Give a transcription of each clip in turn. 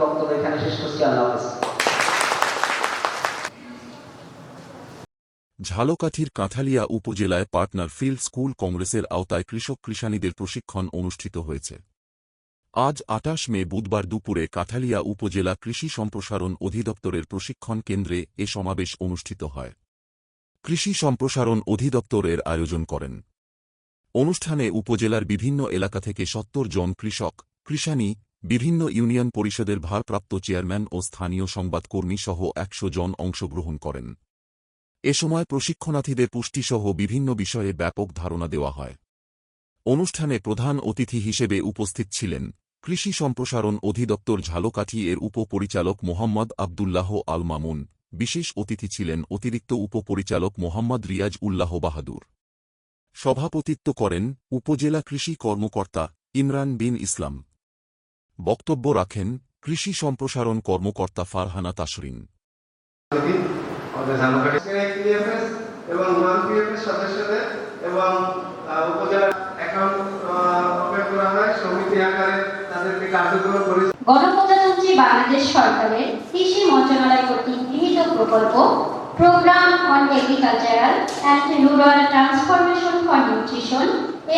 বক্তব্য এখানে শেষ করছি। আল্লাহ হাফেজ। ঝালকাঠির কাঁঠালিয়া উপজেলায় পার্টনার ফিল্ড স্কুল কংগ্রেসের আওতায় কৃষক কৃষানীদের প্রশিক্ষণ অনুষ্ঠিত হয়েছে। আজ আটাশ মে বুধবার দুপুরে কাঠালিয়া উপজেলা কৃষি সম্প্রসারণ অধিদপ্তরের প্রশিক্ষণ কেন্দ্রে এ সমাবেশ অনুষ্ঠিত হয়। কৃষি সম্প্রসারণ অধিদপ্তরের আয়োজন করেন। অনুষ্ঠানে উপজেলার বিভিন্ন এলাকা থেকে সত্তর জন কৃষক, কৃষানী বিভিন্ন ইউনিয়ন পরিষদের ভারপ্রাপ্ত চেয়ারম্যান ও স্থানীয় সংবাদকর্মী সহ একশো জন অংশগ্রহণ করেন। এ সময় প্রশিক্ষণার্থীদের পুষ্টিসহ বিভিন্ন বিষয়ে ব্যাপক ধারণা দেওয়া হয়। অনুষ্ঠানে প্রধান অতিথি হিসেবে উপস্থিত ছিলেন কৃষি সম্প্রসারণ অধিদপ্তর ঝালকাঠি এর উপপরিচালক মোহাম্মদ আবদুল্লাহ আল মামুন বিশেষ অতিথি ছিলেন অতিরিক্ত উপপরিচালক মোহাম্মদ রিয়াজ উল্লাহ বাহাদুর। সভাপতিত্ব করেন উপজেলা কৃষি কর্মকর্তা ইমরান বিন ইসলাম। বক্তব্য রাখেন কৃষি সম্প্রসারণ কর্মকর্তা ফারহানা তাসরিন। আমাদের ঝালকাঠি পিএফএস এবং নন পিএফএস এবং উপজেলা অ্যাকাউন্ট করা হয়। সমিতি আকারে তাদেরকে কার্যক্রম করে গণপ্রজাতন্ত্রী বাংলাদেশ সরকারের কৃষি মন্ত্রণালয় কর্তৃক গৃহীত প্রকল্প programme on agricultural and rural transformation for nutrition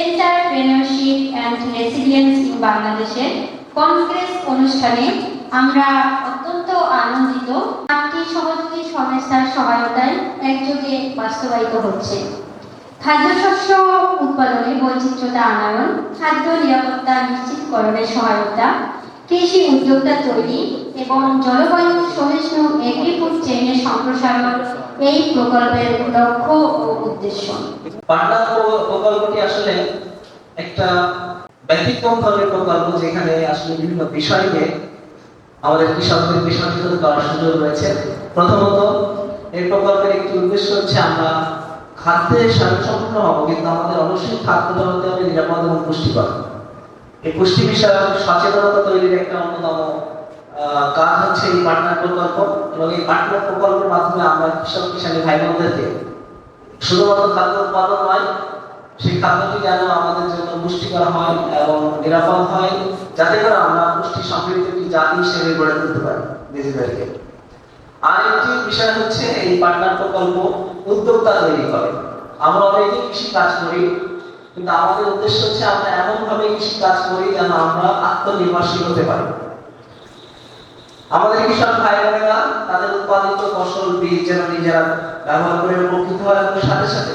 entrepreneurship and resilience in বাংলাদেশের কংগ্রেস অনুষ্ঠানে আমরা অত্যন্ত আনন্দিত। আটটি সহযোগী সংস্থার সহায়তায় একযোগে বাস্তবায়িত হচ্ছে। খাদ্যশস্য উৎপাদনে বৈচিত্র্যতা আনয়ন খাদ্য নিরাপত্তা নিশ্চিতকরণের সহায়তা, কৃষি উদ্যোক্তা তৈরি এবং জলবায়ু সহিষ্ণু এগ্রিফুড চেইনের সম্প্রসারণ এই প্রকল্পের লক্ষ্য ও উদ্দেশ্য। পাটনা প্রকল্পটি আসলে একটা ব্যতিক্রম ধরনের প্রকল্প যেখানে আসলে বিভিন্ন বিষয় নিয়ে আমাদের কৃষকদের করার সুযোগ রয়েছে। প্রথমত, এই প্রকল্পের একটি উদ্দেশ্য হচ্ছে আমরা খাদ্যে স্বয়ংসম্পূর্ণ হব, কিন্তু আমাদের অবশ্যই খাদ্যটা হতে হবে নিরাপদ এবং পুষ্টিকর। এই পুষ্টি বিষয়ক সচেতনতা তৈরির একটা অন্যতম কাজ হচ্ছে এই পার্টনার প্রকল্প এবং এই পার্টনার প্রকল্পের মাধ্যমে আমরা কৃষক কিষানী ভাই বোনদেরকে শুধুমাত্র খাদ্য উৎপাদন নয় সেই খাদ্যটি যেন আমাদের জন্য পুষ্টিকর হয় এবং নিরাপদ হয়, যাতে করে আমরা পুষ্টি সমৃদ্ধ একটি জাতি হিসেবে গড়ে তুলতে পারি নিজেদেরকে। আর একটি বিষয় হচ্ছে এই পার্টনার প্রকল্প উদ্যোক্তা তৈরি করে। আমরা অনেকেই কৃষি কাজ করি, কিন্তু আমাদের উদ্দেশ্য হচ্ছে আমরা এমন ভাবে কৃষি কাজ করি যেন আমরা আত্মনির্ভরশীল হতে পারি। আমাদের কৃষক ভাই বোনেরা তাদের উৎপাদিত ফসল বীজ যেন নিজেরা ব্যবহার করে উপকৃত হয় এবং সাথে সাথে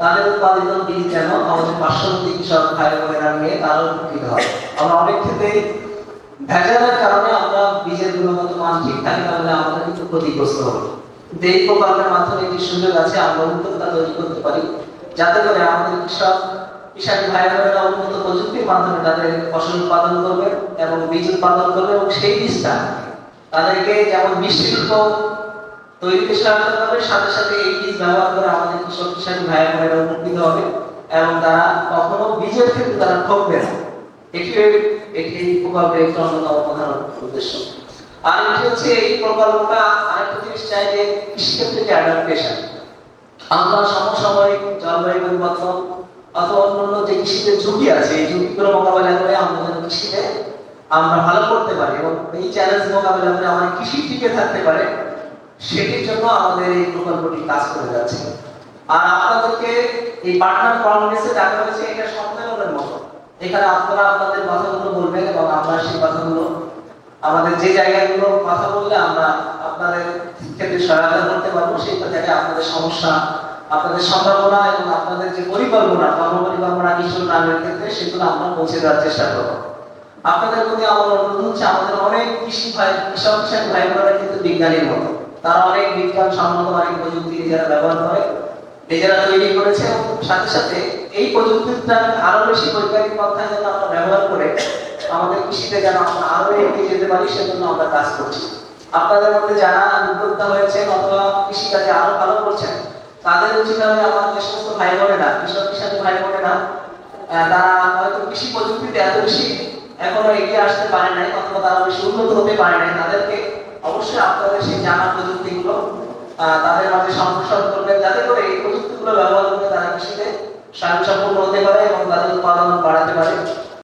তাদের উৎপাদিত বীজ যেন আমাদের পার্শ্ববর্তী কৃষক ভাই বোনেরা নিয়ে তারা উপকৃত হয়। আমরা অনেক ক্ষেত্রে ভেজালের কারণে আমরা বীজের গুণগত মান ঠিক থাকে তাহলে আমাদের কিন্তু ক্ষতিগ্রস্ত হবে কিন্তু এই প্রকল্পের মাধ্যমে একটি সুযোগ আছে, আমরা উদ্যোক্তা তৈরি করতে পারি। যাতে করে আমাদের কৃষক কৃষক ভাই বোনেরা উন্নত প্রযুক্তির মাধ্যমে তাদের ফসল উৎপাদন করবে এবং বীজ উৎপাদন করবে এবং সেই বীজটা তাদেরকে যেমন বিশ্বশিল্প তৈরিতে সহায়তা করবে সাথে সাথে এই বীজ ব্যবহার করে আমাদের কৃষক ভাই বোনেরা উপকৃত হবে এবং তারা কখনো বীজের ক্ষেত্রে তারা ঠকবে না। এটি এটি প্রকল্পের একটি অন্যতম প্রধান উদ্দেশ্য। আর এটি হচ্ছে এই প্রকল্পটা আরেকটা জিনিস চাই যে কৃষিক্ষেত্রে যে অ্যাডাপ্টেশন আমরা সমসাময়িক জলবায়ু পরিবর্তন অথবা অন্যান্য যে কৃষিতে ঝুঁকি আছে, এই ঝুঁকিগুলো মোকাবেলা করে যেন কৃষিতে আমরা ভালো করতে পারি এবং এই চ্যালেঞ্জ মোকাবেলা করে আমাদের কৃষি টিকে থাকতে পারে। সেটির জন্য আমাদের এই প্রকল্পটি কাজ করে যাচ্ছে। আর আপনাদেরকে এই পার্টনার কংগ্রেসে ডাকা হয়েছে, এটা সম্মেলনের মতো। এখানে আপনারা আপনাদের কথাগুলো বলবেন এবং আমরা সেই কথাগুলো, আমাদের যে জায়গাগুলো কথা বললে আমরা আপনাদের ক্ষেত্রে সহায়তা করতে পারব, সেই জায়গায় আপনাদের সমস্যা, আপনাদের সম্ভাবনা এবং আপনাদের যে পরিকল্পনা কর্ম পরিকল্পনা কিছু নামের ক্ষেত্রে, সেগুলো আমরা পৌঁছে দেওয়ার চেষ্টা করব। আপনাদের প্রতি আমার অনুরোধ হচ্ছে, আমাদের অনেক কৃষি ভাই, কৃষক ভাই বোনেরা কিন্তু বিজ্ঞানীর মতো। তারা অনেক বিজ্ঞান সম্মত অনেক প্রযুক্তি নিজেরা ব্যবহার করে, নিজেরা তৈরি করেছে এবং সাথে সাথে এই প্রযুক্তিটা আরও বেশি বৈজ্ঞানিক পন্থায় যেন আমরা ব্যবহার করে আমাদের কৃষিতে যেন আমরা আরও এগিয়ে যেতে পারি, সেজন্য আমরা কাজ করছি। আপনাদের মধ্যে যারা উদ্যোক্তা হয়েছে অথবা কৃষিকাজে আরও ভালো করছেন, তাদের উচিত হবে আমার যে সমস্ত ভাই বোনেরা কৃষক কৃষক ভাই বোনেরা তারা হয়তো কৃষি প্রযুক্তিতে এত বেশি এখনও এগিয়ে আসতে পারে নাই, অথবা তারা বেশি উন্নত হতে পারে নাই, তাদেরকে অবশ্যই আপনাদের সেই জানা প্রযুক্তিগুলো তাদের মাঝে সম্প্রসারণ করবেন, যাতে করে এই প্রযুক্তিগুলো ব্যবহার করে তারা কৃষিতে স্বয়ংসম্পূর্ণ হতে পারে এবং তাদের উৎপাদন বাড়াতে পারে।